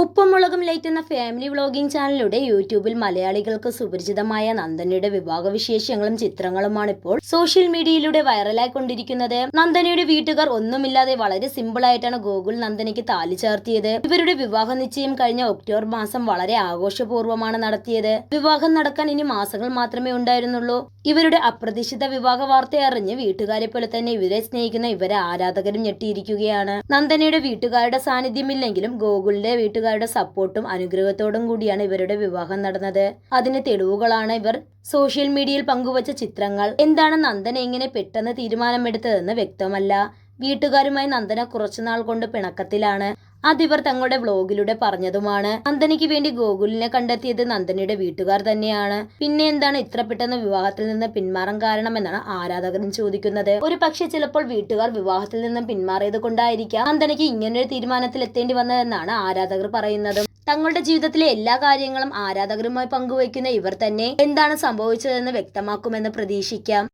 ഉപ്പുമുളകും light എന്ന family vlogging ചാനലിലൂടെ യൂട്യൂബിൽ മലയാളികൾക്ക് സുപരിചിതമായ നന്ദനയുടെ വിവാഹ വിശേഷങ്ങളും ചിത്രങ്ങളുമാണ് ഇപ്പോൾ സോഷ്യൽ മീഡിയയിലൂടെ വൈറലായി കൊണ്ടിരിക്കുന്നത് നന്ദനയുടെ വീട്ടുകാർ ഒന്നുമില്ലാതെ വളരെ സിമ്പിൾ ആയിട്ടാണ് ഗോകുൽ നന്ദനയ്ക്ക് താലി ചേർത്തിയത്. ഇവരുടെ വിവാഹ നിശ്ചയം കഴിഞ്ഞ ഒക്ടോബർ മാസം വളരെ ആഘോഷപൂർവമാണ് നടത്തിയത്. വിവാഹം നടക്കാൻ ഇനി മാസങ്ങൾ മാത്രമേ ഉണ്ടായിരുന്നുള്ളൂ. ഇവരുടെ അപ്രതീക്ഷിത വിവാഹ വാർത്ത അറിഞ്ഞ് വീട്ടുകാരെ പോലെ തന്നെ ഇവരെ സ്നേഹിക്കുന്ന ഇവരെ ആരാധകരും ഞെട്ടിയിരിക്കുകയാണ്. നന്ദനയുടെ വീട്ടുകാരുടെ സാന്നിധ്യമില്ലെങ്കിലും ഗോകുലിന്റെ വീട്ടുകാരുടെ സപ്പോർട്ടും അനുഗ്രഹത്തോടും കൂടിയാണ് ഇവരുടെ വിവാഹം നടന്നത്. അതിന് തെളിവുകളാണ് ഇവർ സോഷ്യൽ മീഡിയയിൽ പങ്കുവച്ച ചിത്രങ്ങൾ. എന്താണ് നന്ദന ഇങ്ങനെ പെട്ടെന്ന് തീരുമാനമെടുത്തതെന്ന് വ്യക്തമല്ല. വീട്ടുകാരുമായി നന്ദന കുറച്ചുനാൾ കൊണ്ട് പിണക്കത്തിലാണ്. അതിവർ തങ്ങളുടെ വ്ലോഗിലൂടെ പറഞ്ഞതുമാണ്. നന്ദനിക്ക് വേണ്ടി ഗോകുലിനെ കണ്ടെത്തിയത് നന്ദനിയുടെ വീട്ടുകാർ തന്നെയാണ്. പിന്നെ എന്താണ് ഇത്ര പെട്ടെന്ന് വിവാഹത്തിൽ നിന്ന് പിന്മാറാൻ കാരണം എന്നാണ് ആരാധകരും ചോദിക്കുന്നത്. ഒരു പക്ഷെ ചിലപ്പോൾ വീട്ടുകാർ വിവാഹത്തിൽ നിന്നും പിന്മാറിയത് കൊണ്ടായിരിക്കാം നന്ദനയ്ക്ക് ഇങ്ങനൊരു തീരുമാനത്തിൽ എത്തേണ്ടി വന്നതെന്നാണ് ആരാധകർ പറയുന്നത്. തങ്ങളുടെ ജീവിതത്തിലെ എല്ലാ കാര്യങ്ങളും ആരാധകരുമായി പങ്കുവയ്ക്കുന്ന ഇവർ തന്നെ എന്താണ് സംഭവിച്ചതെന്ന് വ്യക്തമാക്കുമെന്ന് പ്രതീക്ഷിക്കാം.